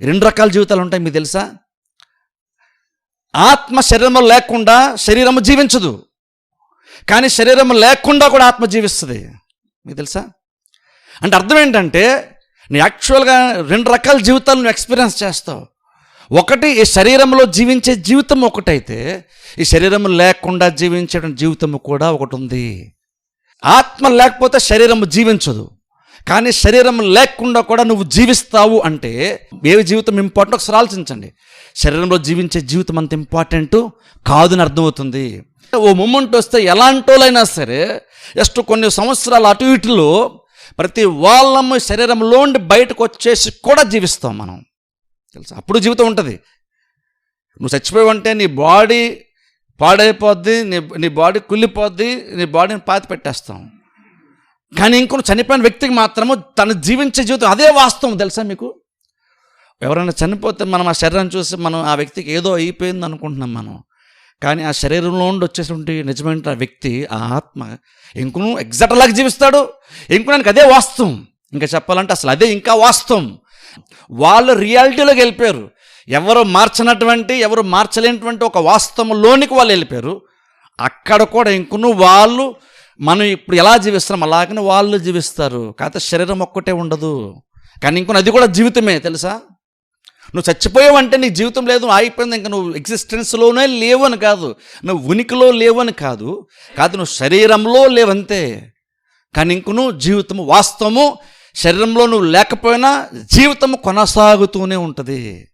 రెండు రకాల జీవితాలు ఉంటాయి మీకు తెలుసా? ఆత్మ శరీరము లేకుండా శరీరము జీవించదు. కానీ శరీరము లేకుండా కూడా ఆత్మ జీవిస్తుంది. మీకు తెలుసా? అంటే అర్థం ఏంటంటే నీ యాక్చువల్గా రెండు రకాల జీవితాలు నువ్వు ఎక్స్పీరియన్స్ చేస్తావు. ఒకటి ఈ శరీరంలో జీవించే జీవితం ఒకటైతే ఈ శరీరం లేకుండా జీవించడం జీవితం కూడా ఒకటి ఉంది. ఆత్మ లేకపోతే శరీరం జీవించదు. కానీ శరీరం లేకుండా కూడా నువ్వు జీవిస్తావు అంటే ఏ జీవితం ఇంపార్టెంట్? ఒకసారి ఆలోచించండి. శరీరంలో జీవించే జీవితం అంత ఇంపార్టెంట్? కాదని అర్థమవుతుంది. ఓ మూమెంట్ వస్తే ఎలాంటోలైనా సరే జస్ట్ కొన్ని సంవత్సరాలు అటు ఇటులో ప్రతి వాళ్ళము శరీరంలోండి బయటకు వచ్చేసి కూడా జీవిస్తాం మనం. తెలుసా? అప్పుడు జీవితం ఉంటుంది. నువ్వు చచ్చిపోయావంటే నీ బాడీ పాడైపోద్ది నీ నీ బాడీ కుళ్ళిపోద్ది నీ బాడీని పాతి పెట్టేస్తాం కానీ ఇంకొక చనిపోయిన వ్యక్తికి మాత్రము తను జీవించే జీవితం అదే వాస్తవం తెలుసా మీకు? ఎవరైనా చనిపోతే మనం ఆ శరీరం చూసి మనం ఆ వ్యక్తికి ఏదో అయిపోయింది అనుకుంటున్నాం మనం. కానీ ఆ శరీరంలో ఉండి వచ్చేటువంటి నిజమైన ఆ వ్యక్తి ఆ ఆత్మ ఇంకును ఎగ్జాక్ట్ అలాగే జీవిస్తాడు ఇంకునానికి అదే వాస్తవం. ఇంకా చెప్పాలంటే అసలు అదే ఇంకా వాస్తవం. వాళ్ళు రియాలిటీలోకి వెళ్ళిపోయారు. ఎవరు మార్చినటువంటి ఎవరు మార్చలేనటువంటి ఒక వాస్తవంలోనికి వాళ్ళు వెళ్ళిపోయారు. అక్కడ కూడా ఇంకును వాళ్ళు మనం ఇప్పుడు ఎలా జీవిస్తున్నాం? అలాగనే వాళ్ళు జీవిస్తారు. కాకపోతే శరీరం ఒక్కటే ఉండదు. కానీ ఇంకొన అది కూడా జీవితమే తెలుసా? నువ్వు చచ్చిపోయావంటే నీ జీవితం లేదు ఆగిపోయింది ఇంకా నువ్వు ఎగ్జిస్టెన్స్లోనే లేవు అని కాదు. నువ్వు ఉనికిలో లేవు అని కాదు. కాదు నువ్వు శరీరంలో లేవంతే. కానీ ఇంకను నువ్వు జీవితము వాస్తవము శరీరంలో నువ్వు లేకపోయినా జీవితము కొనసాగుతూనే ఉంటుంది.